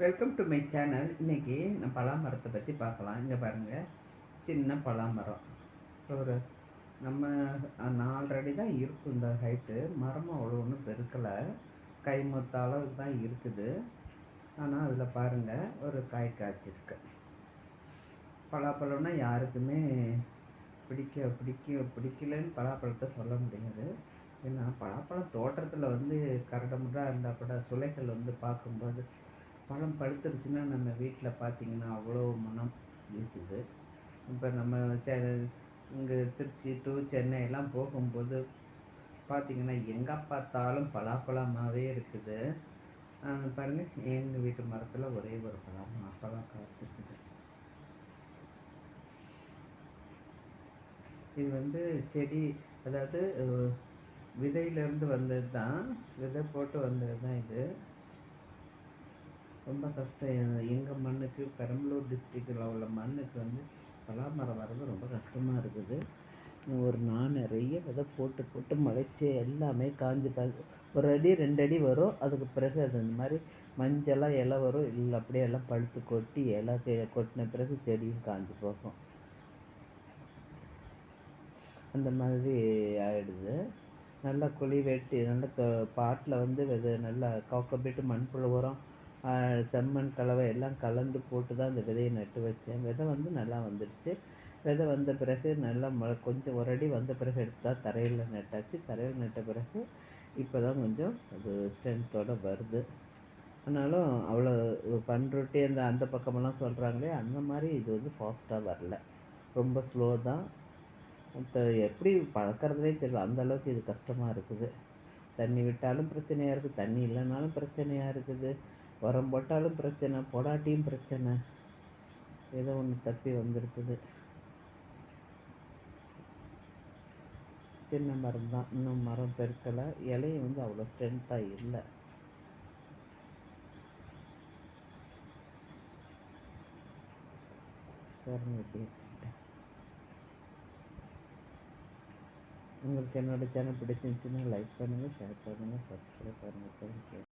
Welcome to my channel இன்றைக்கி நான் பலாமரத்தை பற்றி பார்க்கலாம். இங்கே பாருங்கள் சின்ன பலாமரம். ஒரு நம்ம நாலரடி தான் இருக்கும் இந்த ஹைட்டு மரமும் அவ்வளோ ஒன்றும் பெருக்கலை. கைமொத்த அளவுக்கு தான் இருக்குது. ஆனால் அதில் பாருங்கள் ஒரு காய் காய்ச்சிருக்கு. பலாப்பழம்னா யாருக்குமே பிடிக்க பிடிக்க பிடிக்கலன்னு பலாப்பழத்தை சொல்ல முடியாது. ஏன்னா பலாப்பழம் தோட்டத்தில் வந்து கரடமுடாக இருந்தால் கூட சுளைகள் வந்து பார்க்கும்போது பழம் பழுத்துருச்சுன்னா நம்ம வீட்டில் பார்த்திங்கன்னா அவ்வளோ மனம் வீசுது. இப்போ நம்ம செ இங்கே திருச்சி டு சென்னை எல்லாம் போகும்போது பார்த்தீங்கன்னா எங்கே பார்த்தாலும் பலாப்பழமாகவே இருக்குது. பாருங்கள் எங்கள் வீட்டு மரத்தில் ஒரே ஒரு பழம் பழம் காய்ச்சிருக்குது. இது வந்து செடி அதாவது விதையிலேருந்து வந்தது தான் விதை போட்டு வந்தது தான் இது. ரொம்ப கஷ்டம். எங்கள் மண்ணுக்கு பெரம்பலூர் டிஸ்ட்ரிக்டில் உள்ள மண்ணுக்கு வந்து பலாமரம் வர்றது ரொம்ப கஷ்டமாக இருக்குது. ஒரு நான் நிறைய விதை போட்டு போட்டு முளைச்சி எல்லாமே காஞ்சி பா ஒரு அடி ரெண்டு அடி வரும். அதுக்கு பிறகு அது இந்த மாதிரி மஞ்சளாக இலை வரும். இல்லை அப்படியே எல்லாம் பழுத்து கொட்டி இலை கொட்டின பிறகு செடியும் காஞ்சி போகும். அந்த மாதிரி ஆயிடுது. நல்லா குழி வெட்டி நல்லா பாட்டில் வந்து விதை நல்லா காக்கப்பிட்டு மண்புழு உரம் செம்மண் கலவை எல்லாம் கலந்து போட்டு தான் அந்த விதையை நட்டு வச்சேன். விதை வந்து நல்லா வந்துடுச்சு விதை வந்த பிறகு நல்லா ம கொஞ்சம் ஒரு அடி வந்த பிறகு எடுத்தா தரையில் நட்டாச்சு. தரையில் நட்ட பிறகு இப்போ தான் கொஞ்சம் அது ஸ்ட்ரென்த்தோடு வருது. ஆனாலும் அவ்வளோ பண்ருட்டி அந்த அந்த பக்கமெல்லாம் சொல்கிறாங்களே அந்த மாதிரி இது வந்து ஃபாஸ்ட்டாக வரல. ரொம்ப ஸ்லோ தான். எப்படி பழக்கிறதுலே தெரியல. அந்த அளவுக்கு இது கஷ்டமாக இருக்குது. தண்ணி விட்டாலும் பிரச்சனையாக இருக்குது. தண்ணி இல்லைனாலும் பிரச்சனையாக இருக்குது. உரம் போட்டாலும் பிரச்சனை போடாட்டியும் பிரச்சனை. ஏதோ ஒன்று தப்பி வந்திருக்குது. சின்ன மரம் தான். இன்னும் மரம் பெருக்கலை. இலையும் வந்து அவ்வளோ ஸ்ட்ரென்த்தாக இல்லை. உங்களுக்கு என்னோட சேனல் பிடிச்சிருந்துச்சுன்னா லைக் பண்ணுங்கள் ஷேர் பண்ணுங்கள் சப்ஸ்கிரைப் பண்ணுங்கள் தேங்க்யூ